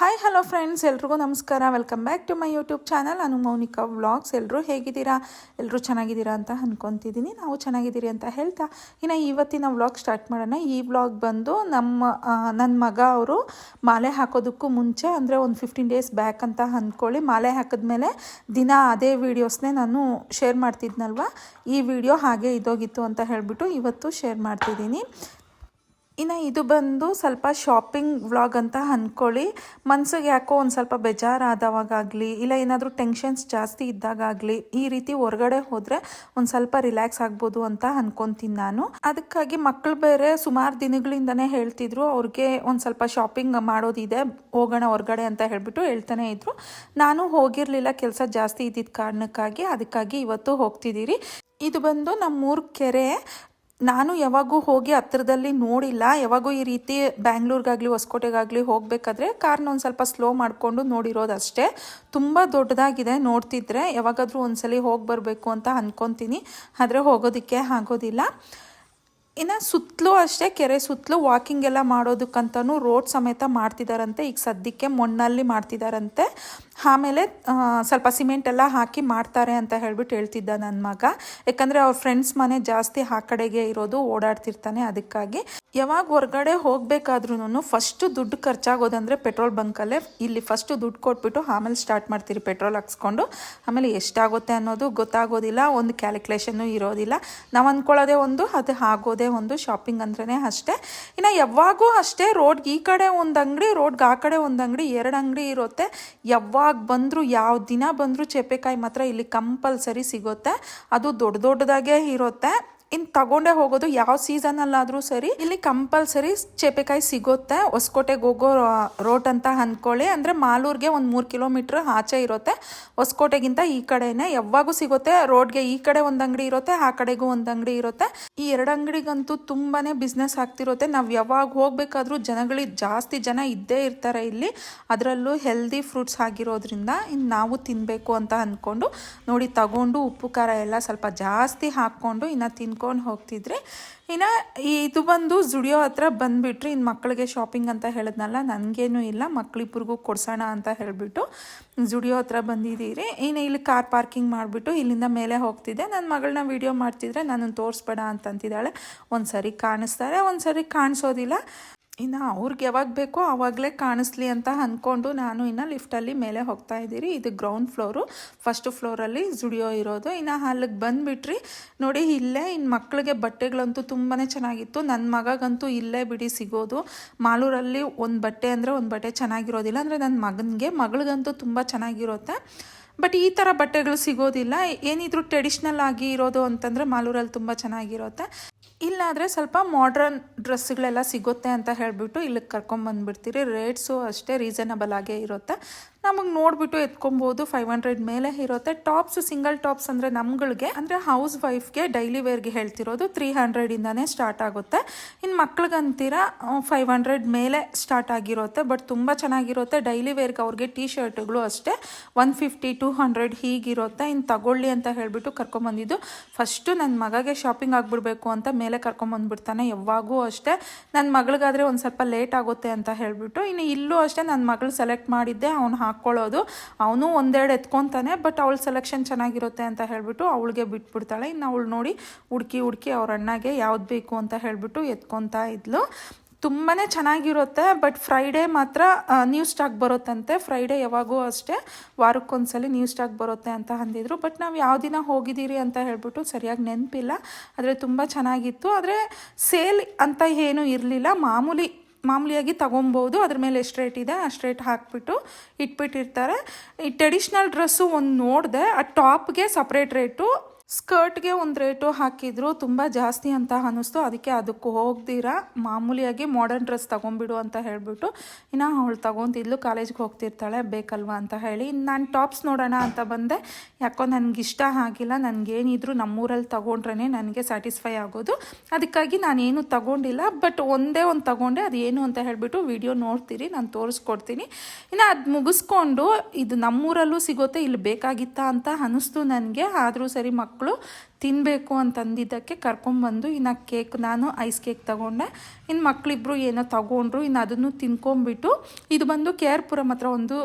Hi hello friends ಎಲ್ರಿಗೂ ನಮಸ್ಕಾರ. Welcome back to my YouTube channel ನಾನು ಮೌನಿಕಾ ವ್ಲಾಗ್ಸ್ ಎಲ್ಲರೂ ಹೇಗಿದ್ದೀರಾ? ಎಲ್ಲರೂ ಚೆನ್ನಾಗಿದ್ದೀರಾ ಅಂತ ಅಂದ್ಕೊತಿದ್ದೀನಿ ನಾವು ಚೆನ್ನಾಗಿದ್ದೀರಿ ಅಂತ ಹೇಳ್ತಾ. ಇನ್ನು ಇವತ್ತಿನ ವ್ಲಾಗ್ ಸ್ಟಾರ್ಟ್ ಮಾಡೋಣ. ಈ ವ್ಲಾಗ್ ಬಂದು ನಮ್ಮ ನನ್ನ ಮಗ ಅವರು ಮಾಲೆ ಹಾಕೋದಕ್ಕೂ ಮುಂಚೆ ಅಂದರೆ ಒಂದು ಫಿಫ್ಟೀನ್ ಡೇಸ್ ಬ್ಯಾಕ್ ಅಂತ ಅಂದ್ಕೊಳ್ಳಿ ಮಾಲೆ ಹಾಕಿದ್ಮೇಲೆ ದಿನ ಅದೇ ವೀಡಿಯೋಸ್ನೇ ನಾನು ಶೇರ್ ಮಾಡ್ತಿದ್ನಲ್ವ? ಈ ವಿಡಿಯೋ ಹಾಗೆ ಇದೋಗಿತ್ತು ಅಂತ ಹೇಳಿಬಿಟ್ಟು ಇವತ್ತು ಶೇರ್ ಮಾಡ್ತಿದ್ದೀನಿ. ಇನ್ನು ಇದು ಬಂದು ಸ್ವಲ್ಪ ಶಾಪಿಂಗ್ ವ್ಲಾಗ್ ಅಂತ ಅಂದ್ಕೊಳ್ಳಿ ಮನ್ಸಿಗೆ ಯಾಕೋ ಒಂದು ಸ್ವಲ್ಪ ಬೇಜಾರಾದವಾಗಲಿ ಇಲ್ಲ ಏನಾದರೂ ಟೆನ್ಷನ್ಸ್ ಜಾಸ್ತಿ ಇದ್ದಾಗಲಿ ಈ ರೀತಿ ಹೊರಗಡೆ ಹೋದರೆ ಒಂದು ಸ್ವಲ್ಪ ರಿಲ್ಯಾಕ್ಸ್ ಆಗ್ಬೋದು ಅಂತ ಅಂದ್ಕೊತೀನಿ ನಾನು. ಅದಕ್ಕಾಗಿ ಮಕ್ಕಳು ಬೇರೆ ಸುಮಾರು ದಿನಗಳಿಂದನೇ ಹೇಳ್ತಿದ್ರು, ಅವ್ರಿಗೆ ಒಂದು ಸ್ವಲ್ಪ ಶಾಪಿಂಗ್ ಮಾಡೋದಿದೆ, ಹೋಗೋಣ ಹೊರಗಡೆ ಅಂತ ಹೇಳಿಬಿಟ್ಟು ಹೇಳ್ತಾನೆ ಇದ್ರು. ನಾನು ಹೋಗಿರಲಿಲ್ಲ, ಕೆಲಸ ಜಾಸ್ತಿ ಇದ್ದಿದ್ದ ಕಾರಣಕ್ಕಾಗಿ, ಅದಕ್ಕಾಗಿ ಇವತ್ತು ಹೋಗ್ತಿದ್ದೀರಿ. ಇದು ಬಂದು ನಮ್ಮೂರ ಕೆರೆ. ನಾನು ಯಾವಾಗೂ ಹೋಗಿ ಹತ್ರದಲ್ಲಿ ನೋಡಿಲ್ಲ. ಯಾವಾಗೂ ಈ ರೀತಿ ಬ್ಯಾಂಗ್ಳೂರ್ಗಾಗಲಿ, ಹೊಸಕೋಟೆಗಾಗಲಿ ಹೋಗಬೇಕಾದ್ರೆ ಕಾರ್ನ ಒಂದು ಸ್ವಲ್ಪ ಸ್ಲೋ ಮಾಡಿಕೊಂಡು ನೋಡಿರೋದು ಅಷ್ಟೇ ತುಂಬ ದೊಡ್ಡದಾಗಿದೆ ನೋಡ್ತಿದ್ರೆ. ಯಾವಾಗಾದರೂ ಒಂದ್ಸಲಿ ಹೋಗಿ ಬರಬೇಕು ಅಂತ ಅಂದ್ಕೊತೀನಿ ಆದರೆ ಹೋಗೋದಕ್ಕೆ ಆಗೋದಿಲ್ಲ. ಇನ್ನು ಸುತ್ತಲೂ ಅಷ್ಟೇ, ಕೆರೆ ಸುತ್ತಲೂ ವಾಕಿಂಗ್ ಎಲ್ಲ ಮಾಡೋದಕ್ಕಂತನೂ ರೋಡ್ ಸಮೇತ ಮಾಡ್ತಿದ್ದಾರಂತೆ ಈಗ ಸದ್ಯಕ್ಕೆ ಮಣ್ಣಲ್ಲಿ ಮಾಡ್ತಿದ್ದಾರಂತೆ ಆಮೇಲೆ ಸ್ವಲ್ಪ ಸಿಮೆಂಟ್ ಎಲ್ಲ ಹಾಕಿ ಮಾಡ್ತಾರೆ ಅಂತ ಹೇಳ್ಬಿಟ್ಟು ಹೇಳ್ತಿದ್ದ ನನ್ನ ಮಗ. ಯಾಕಂದರೆ ಅವ್ರ ಫ್ರೆಂಡ್ಸ್ ಮನೆ ಜಾಸ್ತಿ ಆ ಕಡೆಗೆ ಇರೋದು ಓಡಾಡ್ತಿರ್ತಾನೆ ಅದಕ್ಕಾಗಿ. ಯಾವಾಗ ಹೊರಗಡೆ ಹೋಗಬೇಕಾದ್ರೂ ಫಸ್ಟು ದುಡ್ಡು ಖರ್ಚಾಗೋದಂದರೆ ಪೆಟ್ರೋಲ್ ಬಂಕಲ್ಲೇ ಇಲ್ಲಿ ಫಸ್ಟು ದುಡ್ಡು ಕೊಟ್ಬಿಟ್ಟು ಆಮೇಲೆ ಸ್ಟಾರ್ಟ್ ಮಾಡ್ತೀರಿ ಪೆಟ್ರೋಲ್ ಹಾಕ್ಸ್ಕೊಂಡು. ಆಮೇಲೆ ಎಷ್ಟಾಗುತ್ತೆ ಅನ್ನೋದು ಗೊತ್ತಾಗೋದಿಲ್ಲ, ಒಂದು ಕ್ಯಾಲ್ಕುಲೇಷನ್ನು ಇರೋದಿಲ್ಲ. ನಾವು ಅಂದ್ಕೊಳ್ಳೋದೇ ಒಂದು, ಅದು ಆಗೋದೇ ಒಂದು ಶಾಪಿಂಗ್ ಅಂದ್ರೇ ಅಷ್ಟೇ. ಇನ್ನು ಯಾವಾಗೂ ಅಷ್ಟೇ ರೋಡ್ಗೆ ಈ ಕಡೆ ಒಂದು ಅಂಗಡಿ ರೋಡ್ಗೆ ಆ ಕಡೆ ಒಂದು ಅಂಗಡಿ, ಎರಡು ಅಂಗಡಿ ಇರುತ್ತೆ. ಯಾವಾಗ ಬಂದರೂ ಯಾವ ದಿನ ಬಂದರೂ ಚೇಪೆಕಾಯಿ ಮಾತ್ರ ಇಲ್ಲಿ ಕಂಪಲ್ಸರಿ ಸಿಗುತ್ತೆ. ಅದು ದೊಡ್ಡ ದೊಡ್ಡದಾಗೇ ಇರುತ್ತೆ. ಇನ್ನು ತಗೊಂಡೇ ಹೋಗೋದು ಯಾವ ಸೀಸನ್ ಅಲ್ಲಾದ್ರೂ ಸರಿ, ಇಲ್ಲಿ ಕಂಪಲ್ಸರಿ ಚೇಪೆಕಾಯಿ ಸಿಗುತ್ತೆ. ಹೊಸಕೋಟೆಗೆ ಹೋಗೋ ರೋಟ್ ಅಂತ ಅಂದ್ಕೊಳ್ಳಿ ಅಂದರೆ ಮಾಲೂರ್ಗೆ ಒಂದು ಮೂರು ಕಿಲೋಮೀಟ್ರ್ ಆಚೆ ಇರುತ್ತೆ. ಹೊಸಕೋಟೆಗಿಂತ ಈ ಕಡೆನೇ ಯಾವಾಗೂ ಸಿಗುತ್ತೆ. ರೋಡ್ಗೆ ಈ ಕಡೆ ಒಂದು ಅಂಗಡಿ ಇರುತ್ತೆ, ಆ ಕಡೆಗೂ ಒಂದು ಅಂಗಡಿ ಇರುತ್ತೆ. ಈ ಎರಡು ಅಂಗಡಿಗಂತೂ ತುಂಬಾ ಬಿಸ್ನೆಸ್ ಆಗ್ತಿರುತ್ತೆ. ನಾವು ಯಾವಾಗ ಹೋಗ್ಬೇಕಾದ್ರೂ ಜನಗಳಿಗೆ ಜಾಸ್ತಿ ಜನ ಇದ್ದೇ ಇರ್ತಾರೆ ಇಲ್ಲಿ. ಅದರಲ್ಲೂ ಹೆಲ್ದಿ ಫ್ರೂಟ್ಸ್ ಆಗಿರೋದ್ರಿಂದ ಇನ್ನು ನಾವು ತಿನ್ನಬೇಕು ಅಂತ ಅಂದ್ಕೊಂಡು ನೋಡಿ ತಗೊಂಡು ಉಪ್ಪು ಖಾರ ಎಲ್ಲ ಸ್ವಲ್ಪ ಜಾಸ್ತಿ ಹಾಕ್ಕೊಂಡು ಇನ್ನು ತಿನ್ಕೊಂಡು ಹೋಗ್ತಿದ್ರಿ. ಇನ್ನು ಇದು ಬಂದು ಜುಡಿಯೋ ಹತ್ರ ಬಂದುಬಿಟ್ರಿ ಇನ್ನು ಮಕ್ಕಳಿಗೆ ಶಾಪಿಂಗ್ ಅಂತ ಹೇಳಿದ್ನಲ್ಲ, ನನಗೇನು ಇಲ್ಲ ಮಕ್ಕಳಿಬ್ರಿಗೂ ಕೊಡ್ಸೋಣ ಅಂತ ಹೇಳಿಬಿಟ್ಟು ಜುಡಿಯೋ ಹತ್ರ ಬಂದಿದ್ದೀರಿ. ಇನ್ನು ಇಲ್ಲಿ ಕಾರ್ ಪಾರ್ಕಿಂಗ್ ಮಾಡಿಬಿಟ್ಟು ಇಲ್ಲಿಂದ ಮೇಲೆ ಹೋಗ್ತಿದ್ದೆ. ನನ್ನ ಮಗಳನ್ನ ವೀಡಿಯೋ ಮಾಡ್ತಿದ್ರೆ ನನ್ನನ್ನು ತೋರಿಸ್ಬೇಡ ಅಂತಂತಿದ್ದಾಳೆ. ಒಂದು ಸರಿ ಕಾಣಿಸ್ತಾರೆ ಒಂದು ಸರಿ ಕಾಣಿಸೋದಿಲ್ಲ. ಇನ್ನು ಅವ್ರಿಗೆ ಯಾವಾಗ ಬೇಕೋ ಆವಾಗಲೇ ಕಾಣಿಸ್ಲಿ ಅಂತ ಅಂದ್ಕೊಂಡು ನಾನು ಇನ್ನು ಲಿಫ್ಟಲ್ಲಿ ಮೇಲೆ ಹೋಗ್ತಾ ಇದ್ದೀರಿ. ಇದು ಗ್ರೌಂಡ್ ಫ್ಲೋರು ಫಸ್ಟ್ ಫ್ಲೋರಲ್ಲಿ ಜುಡಿಯೋ ಇರೋದು. ಇನ್ನು ಅಲ್ಲಿಗೆ ಬಂದುಬಿಟ್ರಿ. ನೋಡಿ, ಇಲ್ಲೇ ಇನ್ನು ಮಕ್ಕಳಿಗೆ ಬಟ್ಟೆಗಳಂತೂ ತುಂಬಾ ಚೆನ್ನಾಗಿತ್ತು. ನನ್ನ ಮಗಗಂತೂ ಇಲ್ಲೇ ಬಿಡಿ ಸಿಗೋದು. ಮಾಲೂರಲ್ಲಿ ಒಂದು ಬಟ್ಟೆ ಅಂದರೆ ಒಂದು ಬಟ್ಟೆ ಚೆನ್ನಾಗಿರೋದಿಲ್ಲ. ಅಂದರೆ ನನ್ನ ಮಗನಿಗೆ, ಮಗಳಿಗಂತೂ ತುಂಬ ಚೆನ್ನಾಗಿರುತ್ತೆ. ಬಟ್ ಈ ಥರ ಬಟ್ಟೆಗಳು ಸಿಗೋದಿಲ್ಲ. ಏನಿದ್ರು ಟ್ರೆಡಿಷ್ನಲ್ ಆಗಿ ಇರೋದು ಅಂತಂದರೆ ಮಾಲೂರಲ್ಲಿ ತುಂಬ ಚೆನ್ನಾಗಿರುತ್ತೆ. ಇಲ್ಲಾದರೆ ಸ್ವಲ್ಪ ಮಾಡ್ರನ್ ಡ್ರೆಸ್ಗಳೆಲ್ಲ ಸಿಗುತ್ತೆ ಅಂತ ಹೇಳಿಬಿಟ್ಟು ಇಲ್ಲಿಗೆ ಕರ್ಕೊಂಬಂದ್ಬಿಡ್ತೀರಿ. ರೇಟ್ಸು ಅಷ್ಟೇ ರೀಸನಬಲ್ ಆಗೇ ಇರುತ್ತೆ. ನಮಗೆ ನೋಡಿಬಿಟ್ಟು ಎತ್ಕೊಬೋದು ಫೈವ್ ಹಂಡ್ರೆಡ್ ಮೇಲೆ ಇರುತ್ತೆ. ಟಾಪ್ಸ್ ಸಿಂಗಲ್ ಟಾಪ್ಸ್ ಅಂದರೆ ನಮ್ಗಳಿಗೆ, ಅಂದರೆ ಹೌಸ್ ವೈಫ್ಗೆ ಡೈಲಿ ವೇರ್ಗೆ ಹೇಳ್ತಿರೋದು ತ್ರೀ ಹಂಡ್ರೆಡಿಂದನೇ ಸ್ಟಾರ್ಟ್ ಆಗುತ್ತೆ. ಇನ್ನು ಮಕ್ಳಿಗಂತೀರ ಫೈವ್ ಹಂಡ್ರೆಡ್ ಮೇಲೆ ಸ್ಟಾರ್ಟ್ ಆಗಿರುತ್ತೆ ಬಟ್ ತುಂಬ ಚೆನ್ನಾಗಿರುತ್ತೆ. ಡೈಲಿ ವೇರ್ಗೆ ಅವ್ರಿಗೆ ಟೀ ಶರ್ಟ್ಗಳು ಅಷ್ಟೇ ಒನ್ ಫಿಫ್ಟಿ ಟೂ ಹಂಡ್ರೆಡ್ ಹೀಗಿರುತ್ತೆ. ಇನ್ನು ತಗೊಳ್ಳಿ ಅಂತ ಹೇಳಿಬಿಟ್ಟು ಕರ್ಕೊಂಬಂದಿದ್ದು ಫಸ್ಟು ನನ್ನ ಮಗಗೆ ಶಾಪಿಂಗ್ ಆಗಿಬಿಡಬೇಕು ಅಂತ ಮೇಲೆ ಕರ್ಕೊಂಬಂದ್ಬಿಡ್ತಾನೆ ಯಾವಾಗೂ ಅಷ್ಟೇ. ನನ್ನ ಮಗಳಿಗಾದರೆ ಒಂದು ಸ್ವಲ್ಪ ಲೇಟ್ ಆಗುತ್ತೆ ಅಂತ ಹೇಳಿಬಿಟ್ಟು, ಇನ್ನು ಇಲ್ಲೂ ಅಷ್ಟೇ ನನ್ನ ಮಗಳು ಸೆಲೆಕ್ಟ್ ಮಾಡಿದ್ದೆ, ಅವ್ನು ಹಾಕ್ಕೊಳ್ಳೋದು ಅವನು ಒಂದೆರಡು ಎತ್ಕೊತಾನೆ ಬಟ್ ಅವಳ ಸೆಲೆಕ್ಷನ್ ಚೆನ್ನಾಗಿರುತ್ತೆ ಅಂತ ಹೇಳಿಬಿಟ್ಟು ಅವಳಿಗೆ ಬಿಟ್ಬಿಡ್ತಾಳೆ. ಇನ್ನು ಅವಳು ನೋಡಿ ಹುಡುಕಿ ಹುಡುಕಿ ಅವ್ರ ಅಣ್ಣಗೆ ಯಾವ್ದು ಬೇಕು ಅಂತ ಹೇಳಿಬಿಟ್ಟು ಎತ್ಕೊತಾ ಇದ್ಲು. ತುಂಬಾ ಚೆನ್ನಾಗಿರುತ್ತೆ ಬಟ್ ಫ್ರೈಡೇ ಮಾತ್ರ ನ್ಯೂ ಸ್ಟಾಕ್ ಬರುತ್ತಂತೆ. ಫ್ರೈಡೇ ಯಾವಾಗೂ ಅಷ್ಟೇ, ವಾರಕ್ಕೊಂದ್ಸಲಿ ನ್ಯೂ ಸ್ಟಾಕ್ ಬರುತ್ತೆ ಅಂತ ಅಂದಿದ್ರು. ಬಟ್ ನಾವು ಯಾವ ದಿನ ಹೋಗಿದ್ದೀರಿ ಅಂತ ಹೇಳ್ಬಿಟ್ಟು ಸರಿಯಾಗಿ ನೆನಪಿಲ್ಲ. ಆದರೆ ತುಂಬ ಚೆನ್ನಾಗಿತ್ತು. ಆದರೆ ಸೇಲ್ ಅಂತ ಏನೂ ಇರಲಿಲ್ಲ. ಮಾಮೂಲಿ ಮಾಮೂಲಿಯಾಗಿ ತೊಗೊಬೋದು. ಅದ್ರ ಮೇಲೆ ಎಷ್ಟು ರೇಟ್ ಇದೆ ಅಷ್ಟು ರೇಟ್ ಹಾಕ್ಬಿಟ್ಟು ಇಟ್ಬಿಟ್ಟಿರ್ತಾರೆ. ಈ ಟ್ರೆಡಿಷ್ನಲ್ ಡ್ರೆಸ್ಸು ಒಂದು ನೋಡಿದೆ, ಆ ಟಾಪ್ಗೆ ಸಪ್ರೇಟ್ ರೇಟು ಸ್ಕರ್ಟ್ಗೆ ಒಂದು ರೇಟು ಹಾಕಿದ್ರು ತುಂಬ ಜಾಸ್ತಿ ಅಂತ ಅನ್ನಿಸ್ತು. ಅದಕ್ಕೆ ಅದಕ್ಕೆ ಹೋಗ್ದಿರ? ಮಾಮೂಲಿಯಾಗಿ ಮಾಡರ್ನ್ ಡ್ರೆಸ್ ತೊಗೊಂಬಿಡು ಅಂತ ಹೇಳಿಬಿಟ್ಟು ಇನ್ನು ಅವಳು ತೊಗೊಂತಿದ್ಲು, ಕಾಲೇಜ್ಗೆ ಹೋಗ್ತಿರ್ತಾಳೆ, ಬೇಕಲ್ವಾ ಅಂತ ಹೇಳಿ. ನಾನು ಟಾಪ್ಸ್ ನೋಡೋಣ ಅಂತ ಬಂದೆ. ಯಾಕೋ ನನಗೆ ಇಷ್ಟ ಆಗಿಲ್ಲ, ನನಗೇನಿದ್ರು ನಮ್ಮೂರಲ್ಲಿ ತೊಗೊಂಡ್ರೇ ನನಗೆ ಸ್ಯಾಟಿಸ್ಫೈ ಆಗೋದು. ಅದಕ್ಕಾಗಿ ನಾನೇನು ತಗೊಂಡಿಲ್ಲ, ಬಟ್ ಒಂದೇ ಒಂದು ತಗೊಂಡೆ. ಅದು ಏನು ಅಂತ ಹೇಳಿಬಿಟ್ಟು ವಿಡಿಯೋ ನೋಡ್ತೀರಿ, ನಾನು ತೋರಿಸ್ಕೊಡ್ತೀನಿ. ಇನ್ನು ಅದು ಮುಗಿಸ್ಕೊಂಡು ಇದು ನಮ್ಮೂರಲ್ಲೂ ಸಿಗುತ್ತೆ ಇಲ್ಲಿ ಬೇಕಾಗಿತ್ತಾ ಅಂತ ಅನ್ನಿಸ್ತು ನನಗೆ. ಆದರೂ ಸರಿ ಮಕ್ ಮಕ್ಕಳು ತಿನ್ನಬೇಕು ಅಂತಂದಿದ್ದಕ್ಕೆ ಕರ್ಕೊಂಬಂದು, ಇನ್ನು ಕೇಕ್ ನಾನು ಐಸ್ ಕೇಕ್ ತಗೊಂಡೆ. ಇನ್ನು ಮಕ್ಕಳಿಬ್ರು ಏನೋ ತಗೊಂಡ್ರು, ಇನ್ನು ಅದನ್ನು ತಿನ್ಕೊಂಬಿಟ್ಟು, ಇದು ಬಂದು ಕೆ ಆರ್ ಪುರಂ ಹತ್ರ ಒಂದು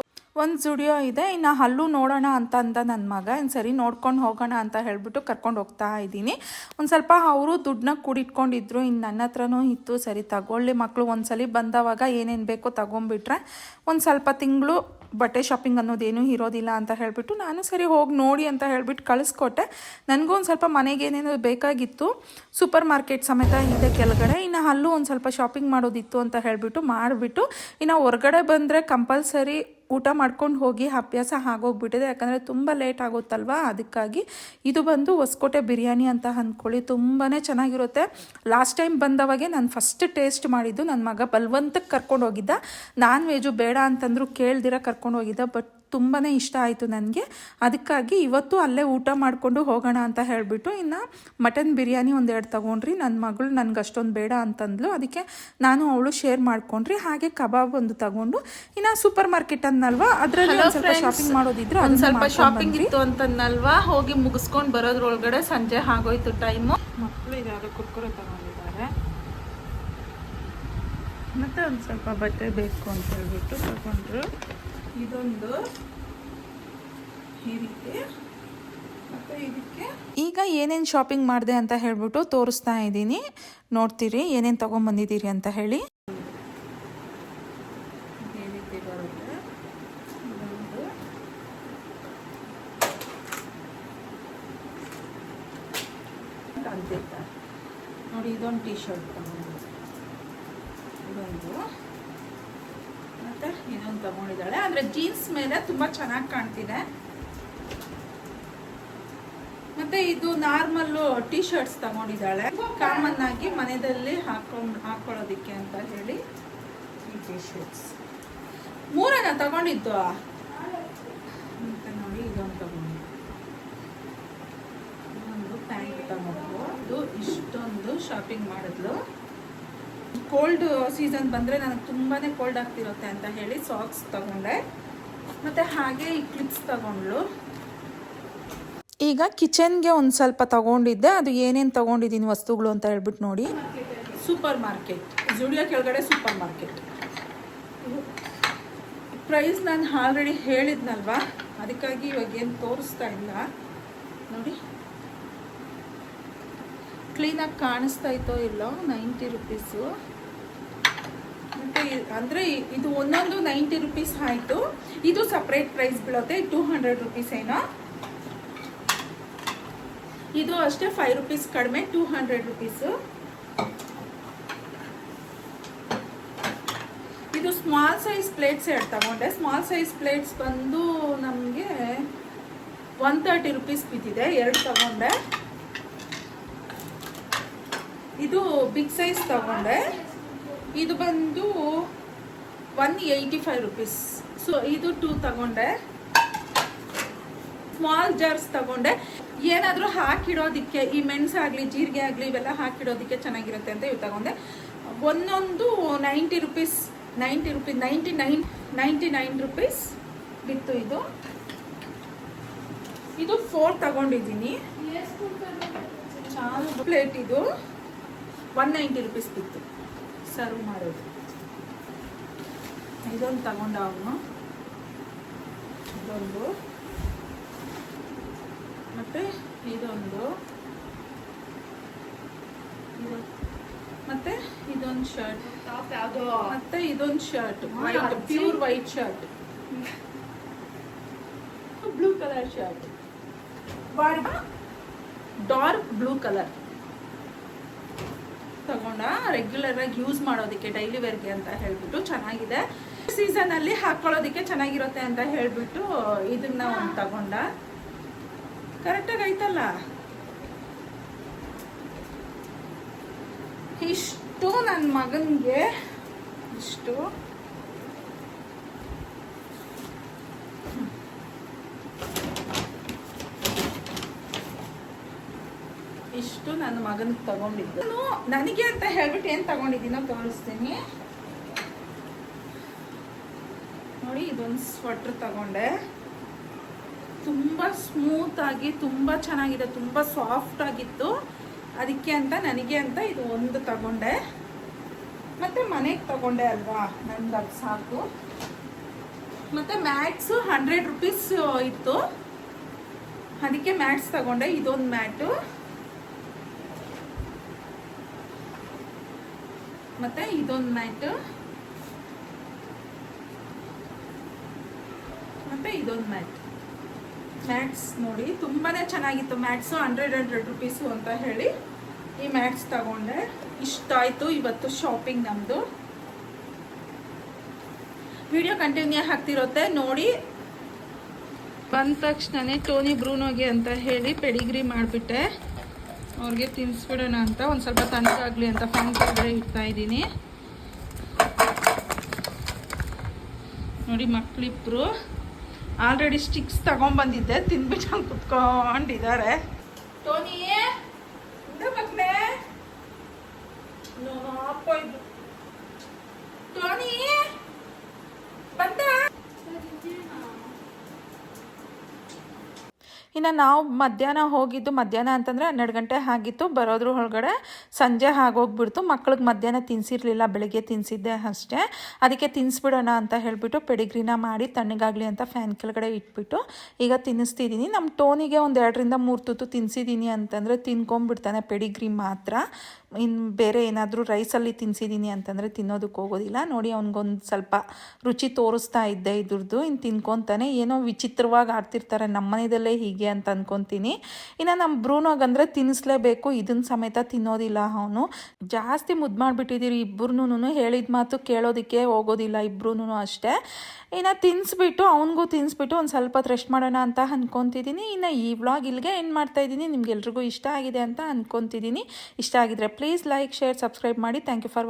ಒಂದು ಜುಡಿಯೋ ಇದೆ, ಇನ್ನು ಅಲ್ಲೂ ನೋಡೋಣ ಅಂತ ಅಂದ ನನ್ನ ಮಗ. ಇನ್ನು ಸರಿ ನೋಡ್ಕೊಂಡು ಹೋಗೋಣ ಅಂತ ಹೇಳ್ಬಿಟ್ಟು ಕರ್ಕೊಂಡು ಹೋಗ್ತಾ ಇದ್ದೀನಿ. ಒಂದು ಸ್ವಲ್ಪ ಅವರು ದುಡ್ಡನ್ನ ಕೂಡಿಟ್ಕೊಂಡಿದ್ರು ಇನ್ನು ನನ್ನ ಹತ್ರನೂ ಇತ್ತು, ಸರಿ ತಗೊಳ್ಳಿ ಮಕ್ಕಳು ಒಂದ್ಸಲಿ ಬಂದವಾಗ ಏನೇನು ಬೇಕೋ ತಗೊಂಬಿಟ್ರೆ ಒಂದು ಸ್ವಲ್ಪ ತಿಂಗಳು ಬಟ್ಟೆ ಶಾಪಿಂಗ್ ಅನ್ನೋದೇನೂ ಇರೋದಿಲ್ಲ ಅಂತ ಹೇಳಿಬಿಟ್ಟು ನಾನು ಸರಿ ಹೋಗಿ ನೋಡಿ ಅಂತ ಹೇಳಿಬಿಟ್ಟು ಕಳಿಸ್ಕೊಟ್ಟೆ. ನನಗೂ ಒಂದು ಸ್ವಲ್ಪ ಮನೆಗೆ ಏನೇನು ಬೇಕಾಗಿತ್ತು. ಸೂಪರ್ ಮಾರ್ಕೆಟ್ ಸಮೇತ ಇದೆ ಕೆಳಗಡೆ. ಇನ್ನು ಅಲ್ಲೂ ಒಂದು ಸ್ವಲ್ಪ ಶಾಪಿಂಗ್ ಮಾಡೋದಿತ್ತು ಅಂತ ಹೇಳಿಬಿಟ್ಟು ಮಾಡಿಬಿಟ್ಟು, ಇನ್ನು ಹೊರಗಡೆ ಬಂದರೆ ಕಂಪಲ್ಸರಿ ಊಟ ಮಾಡ್ಕೊಂಡು ಹೋಗಿ ಅಭ್ಯಾಸ ಆಗೋಗ್ಬಿಟ್ಟಿದೆ. ಯಾಕಂದರೆ ತುಂಬ ಲೇಟ್ ಆಗುತ್ತಲ್ವಾ? ಅದಕ್ಕಾಗಿ ಇದು ಬಂದು ಹೊಸಕೋಟೆ ಬಿರಿಯಾನಿ ಅಂತ ಅಂದ್ಕೊಳ್ಳಿ. ತುಂಬಾ ಚೆನ್ನಾಗಿರುತ್ತೆ. ಲಾಸ್ಟ್ ಟೈಮ್ ಬಂದವಾಗೆ ನಾನು ಫಸ್ಟ್ ಟೇಸ್ಟ್ ಮಾಡಿದ್ದು. ನನ್ನ ಮಗ ಬಲ್ವಂತಕ್ಕೆ ಕರ್ಕೊಂಡು ಹೋಗಿದ್ದ ನಾನ್ ವೆಜು ಬೇಡ ಅಂತಂದ್ರು ಕೇಳ್ದಿರ ಕರ್ಕೊಂಡು ಹೋಗಿದ್ದ ಬಟ್ ತುಂಬಾ ಇಷ್ಟ ಆಯಿತು ನನಗೆ. ಅದಕ್ಕಾಗಿ ಇವತ್ತು ಅಲ್ಲೇ ಊಟ ಮಾಡಿಕೊಂಡು ಹೋಗೋಣ ಅಂತ ಹೇಳಿಬಿಟ್ಟು ಇನ್ನು ಮಟನ್ ಬಿರಿಯಾನಿ ಒಂದೆರಡು ತೊಗೊಂಡ್ರಿ. ನನ್ನ ಮಗಳು ನನಗೆ ಅಷ್ಟೊಂದು ಬೇಡ ಅಂತಂದ್ಲು. ಅದಕ್ಕೆ ನಾನು ಅವಳು ಶೇರ್ ಮಾಡ್ಕೊಂಡ್ರಿ. ಹಾಗೆ ಕಬಾಬ್ ಒಂದು ತಗೊಂಡು ಇನ್ನು ಸೂಪರ್ ಮಾರ್ಕೆಟ್ ಅನ್ನಲ್ವಾ? ಅದರಲ್ಲಿ ಸ್ವಲ್ಪ ಶಾಪಿಂಗ್ ಮಾಡೋದಿದ್ರೆ ಒಂದು ಸ್ವಲ್ಪ ಶಾಪಿಂಗ್. ಇತ್ತು ಅಂತಂದಲ್ವಾ ಹೋಗಿ ಮುಗಿಸ್ಕೊಂಡು ಬರೋದ್ರೊಳಗಡೆ ಸಂಜೆ ಆಗೋಯ್ತು ಟೈಮು ಮಕ್ಕಳು ಇದಾವೆ ಕುರ್ಕುರೆ ತಗೊಂಡಿದ್ದಾರೆ. ಮತ್ತು ಒಂದು ಸ್ವಲ್ಪ ಬಟ್ಟೆ ಬೇಕು ಅಂತ ಹೇಳ್ಬಿಟ್ಟು ತಗೊಂಡ್ರು. ಇದೊಂದು ಈ ರೀತಿ ಮತ್ತು ಇದಕ್ಕೆ ಈಗ ಏನೇನು ಶಾಪಿಂಗ್ ಮಾಡಿದೆ ಅಂತ ಹೇಳ್ಬಿಟ್ಟು ತೋರಿಸ್ತಾ ಇದ್ದೀನಿ. ನೋಡ್ತೀರಿ ಏನೇನು ತೊಗೊಂಬಂದಿದ್ದೀರಿ ಅಂತ ಹೇಳಿ. ಈ ರೀತಿ ಬರುತ್ತೆ? ಇದೊಂದು ಕಾಣ್ತಿತ್ತ? ನೋಡಿ ಇದೊಂದು ಟೀ ಶರ್ಟ್ ತಗೊಂಡು ಇದೊಂದು ಮತ್ತೆ ಇದೊಂದು ತಗೊಂಡಿದ್ದಾಳೆ. ಅಂದರೆ ಜೀನ್ಸ್ ಮೇಲೆ ತುಂಬ ಚೆನ್ನಾಗಿ ಕಾಣ್ತಿದೆ. ಮತ್ತೆ ಇದು ನಾರ್ಮಲ್ಲು ಟೀ ಶರ್ಟ್ಸ್ ತಗೊಂಡಿದ್ದಾಳೆ ಕಾಮನ್ ಆಗಿ ಮನೆಯಲ್ಲಿ ಹಾಕೊಂಡ್, ಹಾಕೊಳ್ಳೋದಿಕ್ಕೆ ಅಂತ ಹೇಳಿ. ಈ ಟೀ ಶರ್ಟ್ಸ್ ಮೂರನ್ನ ತಗೊಂಡಿದ್ದು? ಮತ್ತೆ ನೋಡಿ, ಇದೊಂದು ತಗೊಂಡು ಒಂದು ಪ್ಯಾಂಟ್ ತಗೊಂಡು ಇದು ಇಷ್ಟೊಂದು ಶಾಪಿಂಗ್ ಮಾಡಿದ್ಲು. ಕೋಲ್ಡ್ ಸೀಸನ್ ಬಂದರೆ ನನಗೆ ತುಂಬಾ ಕೋಲ್ಡ್ ಆಗ್ತಿರುತ್ತೆ ಅಂತ ಹೇಳಿ ಸಾಕ್ಸ್ ತಗೊಂಡೆ. ಮತ್ತು ಹಾಗೆ ಈ ಕ್ಲಿಪ್ಸ್ ತಗೊಂಡ್ಲು ಈಗ ಕಿಚನ್ಗೆ ಒಂದು ಸ್ವಲ್ಪ ತಗೊಂಡಿದ್ದೆ. ಅದು ಏನೇನು ತಗೊಂಡಿದ್ದೀನಿ ವಸ್ತುಗಳು ಅಂತ ಹೇಳ್ಬಿಟ್ಟು ನೋಡಿ. ಸೂಪರ್ ಮಾರ್ಕೆಟ್ ಜುಡಿಯೋ ಕೆಳಗಡೆ ಸೂಪರ್ ಮಾರ್ಕೆಟ್ ಪ್ರೈಸ್ ನಾನು ಆಲ್ರೆಡಿ ಹೇಳಿದ್ನಲ್ವಾ? ಅದಕ್ಕಾಗಿ ಇವಾಗ ಏನು ತೋರಿಸ್ತಾ ಇಲ್ಲ. ನೋಡಿ. ಕ್ಲೀನಾಗಿ ಕಾಣಿಸ್ತಾ ಇತ್ತೋ ಇಲ್ಲೋ ನೈಂಟಿ ರುಪೀಸು ಅಂದರೆ ಇದು ಒಂದೊಂದು ನೈಂಟಿ ರುಪೀಸ್ ಆಯಿತು. ಇದು ಸಪ್ರೇಟ್ ಪ್ರೈಸ್ ಬೀಳುತ್ತೆ ಟೂ ಹಂಡ್ರೆಡ್ ರುಪೀಸ್ ಏನೋ. ಇದು ಅಷ್ಟೇ ಫೈವ್ ರುಪೀಸ್ ಕಡಿಮೆ ಟೂ ಹಂಡ್ರೆಡ್ ರುಪೀಸು ಇದು ಸ್ಮಾಲ್ ಸೈಜ್ ಪ್ಲೇಟ್ಸ್ ಎರಡು ತಗೊಂಡೆ. ಸ್ಮಾಲ್ ಸೈಜ್ ಪ್ಲೇಟ್ಸ್ ಬಂದು ನಮಗೆ ಒನ್ ತರ್ಟಿ ರುಪೀಸ್ ಬಿದ್ದಿದೆ, ಎರಡು ತಗೊಂಡೆ. ಇದು ಬಿಗ್ ಸೈಜ್ ತಗೊಂಡೆ. ಇದು ಬಂದು one eighty five rupees so ಇದು ಟೂ ತಗೊಂಡೆ. ಸ್ಮಾಲ್ ಜಾರ್ಸ್ ತಗೊಂಡೆ. ಏನಾದರೂ ಹಾಕಿಡೋದಕ್ಕೆ ಈ ಆಗಲಿ ಜೀರಿಗೆ ಆಗಲಿ ಇವೆಲ್ಲ ಹಾಕಿಡೋದಕ್ಕೆ ಚೆನ್ನಾಗಿರುತ್ತೆ ಅಂತ ಇವು ತಗೊಂಡೆ. ಒಂದೊಂದು ninety rupees ninety rupees ninety nine ninety nine rupees ಬಿತ್ತು ಇದು. ಇದು ಫೋರ್ ತಗೊಂಡಿದ್ದೀನಿ. ಪ್ಲೇಟ್ ಇದು ಒನ್ ನೈಂಟಿ ರುಪೀಸ್ ಬಿತ್ತು. ಸರ್ವ್ ಮಾಡೋದು ಇದೊಂದು ತಗೊಂಡ ಅವನು ಇದೊಂದು ಮತ್ತು ಇದೊಂದು ಇದು ಮತ್ತೆ ಇದೊಂದು ಶರ್ಟ್ ಮತ್ತೆ ಇದೊಂದು shirt white pure white shirt blue colour shirt dark blue colour ತಗೊಂಡ ರೆಗ್ಯುಲರ್ ಆಗಿ ಯೂಸ್ ಮಾಡೋದಕ್ಕೆ ಡೈಲಿ ವೇರ್ಗೆ ಅಂತ ಹೇಳ್ಬಿಟ್ಟು ಚೆನ್ನಾಗಿದೆ. ಸೀಸನ್ ಅಲ್ಲಿ ಹಾಕೊಳ್ಳೋದಕ್ಕೆ ಚೆನ್ನಾಗಿರುತ್ತೆ ಅಂತ ಹೇಳ್ಬಿಟ್ಟು ಇದನ್ನ ಒಂದು ತಗೊಂಡ. ಕರೆಕ್ಟಾಗಿ ಐತಲ್ಲ ಇಷ್ಟು ನನ್ನ ಮಗನಿಗೆ, ಇಷ್ಟು. ಇಷ್ಟು ನನ್ನ ಮಗನಿಗೆ ತಗೊಂಡಿದ್ದು. ನಾನು ನನಗೆ ಅಂತ ಹೇಳ್ಬಿಟ್ಟು ಏನು ತಗೊಂಡಿದ್ದೀನೋ ತೋರಿಸ್ತೀನಿ. ನೋಡಿ, ಇದೊಂದು ಸ್ವೆಟ್ರ್ ತಗೊಂಡೆ. ತುಂಬ ಸ್ಮೂತ್ ಆಗಿ, ತುಂಬ ಚೆನ್ನಾಗಿದೆ, ತುಂಬ ಸಾಫ್ಟ್ ಆಗಿತ್ತು. ಅದಕ್ಕೆ ಅಂತ, ನನಗೆ ಅಂತ ಇದು ಒಂದು ತಗೊಂಡೆ. ಮತ್ತೆ ಮನೆಗೆ ತಗೊಂಡೆ ಅಲ್ವಾ? ನಂದು ಅದು ಸಾಕು. ಮತ್ತೆ ಮ್ಯಾಟ್ಸು ಹಂಡ್ರೆಡ್ ರುಪೀಸ್ ಇತ್ತು. ಅದಕ್ಕೆ ಮ್ಯಾಟ್ಸ್ ತಗೊಂಡೆ, ಇದೊಂದು ಮ್ಯಾಟು. ಮತ್ತೆ ಇದೊಂದು ಮ್ಯಾಟ್. ಮತ್ತೆ ಇದೊಂದು ಮ್ಯಾಟ್. ಮ್ಯಾಟ್ಸ್ ನೋಡಿ, ತುಂಬಾನೇ ಚೆನ್ನಾಗಿತ್ತು ಮ್ಯಾಟ್ಸು, ಹಂಡ್ರೆಡ್ ಹಂಡ್ರೆಡ್ ರುಪೀಸು ಅಂತ ಹೇಳಿ ಈ ಮ್ಯಾಟ್ಸ್ ತಗೊಂಡೆ. ಇಷ್ಟ ಆಯ್ತು ಇವತ್ತು ಶಾಪಿಂಗ್ ನಮ್ಮದು ವಿಡಿಯೋ ಕಂಟಿನ್ಯೂ ಹಾಕ್ತಿರುತ್ತೆ ನೋಡಿ. ಬಂದ ತಕ್ಷಣನೇ ಟೋನಿ ಬ್ರೂನೋಗೆ ಅಂತ ಹೇಳಿ ಪೆಡಿಗ್ರಿ ಮಾಡಿಬಿಟ್ಟೆ. ಅವ್ರಿಗೆ ತಿನ್ನಿಸ್ಬಿಡೋಣ ಅಂತ. ಒಂದು ಸ್ವಲ್ಪ ತಣ್ಣಗಾಗಲಿ ಅಂತ ಕೆಳಗಡೆ ಇಡ್ತಾ ಇದ್ದೀನಿ. ನೋಡಿ ಮಕ್ಕಳಿಬ್ರು ಆಲ್ರೆಡಿ ಸ್ಟಿಕ್ಸ್ ತಗೊಂಡ್ಬಂದಿದ್ದೆ ತಿನ್ಬಿಟ್ಟು ಕುತ್ಕೊಂಡಿದ್ದಾರೆ. ಟೋನಿ ಇಂದ ಮಕ್ಕಳೇ ಅಪ್ಪ ಇದು ಟೋನಿ ಇನ್ನು ನಾವು ಮಧ್ಯಾಹ್ನ ಹೋಗಿದ್ದು, ಮಧ್ಯಾಹ್ನ ಅಂತಂದರೆ ಹನ್ನೆರಡು ಗಂಟೆ ಆಗಿತ್ತು, ಬರೋದ್ರ ಒಳಗಡೆ ಸಂಜೆ ಆಗೋಗ್ಬಿಡ್ತು. ಮಕ್ಳಿಗೆ ಮಧ್ಯಾಹ್ನ ತಿನ್ಸಿರ್ಲಿಲ್ಲ, ಬೆಳಿಗ್ಗೆ ತಿನ್ನಿಸಿದ್ದೆ ಅಷ್ಟೇ. ಅದಕ್ಕೆ ತಿನ್ನಿಸ್ಬಿಡೋಣ ಅಂತ ಹೇಳಿಬಿಟ್ಟು ಪೆಡಿಗ್ರಿನ ಮಾಡಿ ತಣ್ಣಗಾಗಲಿ ಅಂತ ಫ್ಯಾನ್ ಕೆಳಗಡೆ ಇಟ್ಬಿಟ್ಟು ಈಗ ತಿನ್ನಿಸ್ತಿದ್ದೀನಿ. ನಮ್ಮ ಟೋನಿಗೆ ಒಂದು ಎರಡರಿಂದ ಮೂರು ತುತ್ತು ತಿನ್ನಿಸಿದ್ದೀನಿ ಅಂತಂದರೆ ತಿನ್ಕೊಂಬಿಡ್ತಾನೆ ಪೆಡಿಗ್ರಿ ಮಾತ್ರ. ಇನ್ನು ಬೇರೆ ಏನಾದರೂ ರೈಸಲ್ಲಿ ತಿನ್ಸಿದ್ದೀನಿ ಅಂತಂದರೆ ತಿನ್ನೋದಕ್ಕೆ ಹೋಗೋದಿಲ್ಲ. ನೋಡಿ, ಅವ್ನಿಗೊಂದು ಸ್ವಲ್ಪ ರುಚಿ ತೋರಿಸ್ತಾ ಇದ್ದೆ ಇದ್ರದ್ದು. ಇನ್ನು ತಿನ್ಕೊತಾನೆ ಏನೋ ವಿಚಿತ್ರವಾಗಿ ಆಡ್ತಿರ್ತಾರೆ. ನಮ್ಮ ಮನೆಯದಲ್ಲೇ ಹೀಗೆ ಅಂತ ಅಂದ್ಕೊತೀನಿ ಇನ್ನು ನಮ್ಮ ಬ್ರೂನಾಗಂದರೆ ತಿನ್ನಿಸ್ಲೇಬೇಕು ಇದನ್ನ ಸಮೇತ ತಿನ್ನೋದಿಲ್ಲ ಅವನು. ಜಾಸ್ತಿ ಮುದ್ದು ಮಾಡಿಬಿಟ್ಟಿದ್ದೀರಿ ಇಬ್ಬರೂ ಹೇಳಿದ ಮಾತು ಕೇಳೋದಕ್ಕೆ ಹೋಗೋದಿಲ್ಲ ಇಬ್ಬರೂ ಅಷ್ಟೇ. ಇನ್ನು ತಿನ್ನಿಸ್ಬಿಟ್ಟು ಅವನಿಗೂ ತಿನ್ನಿಸ್ಬಿಟ್ಟು ಒಂದು ಸ್ವಲ್ಪ ರೆಸ್ಟ್ ಮಾಡೋಣ ಅಂತ ಅಂದ್ಕೊತಿದ್ದೀನಿ ಇನ್ನು ಈ ವ್ಲಾಗ್ ಇಲ್ಲಿಗೆ ಏನು ಮಾಡ್ತಾ ಇದ್ದೀನಿ. ನಿಮ್ಗೆಲ್ರಿಗೂ ಇಷ್ಟ ಆಗಿದೆ ಅಂತ ಅಂದ್ಕೊತಿದ್ದೀನಿ ಇಷ್ಟ ಆಗಿದ್ರೆ ಪ್ಲೀಸ್ ಲೈಕ್ ಶೇರ್ ಸಬ್ಸ್ಕ್ರೈಬ್ ಮಾಡಿ. Thank you for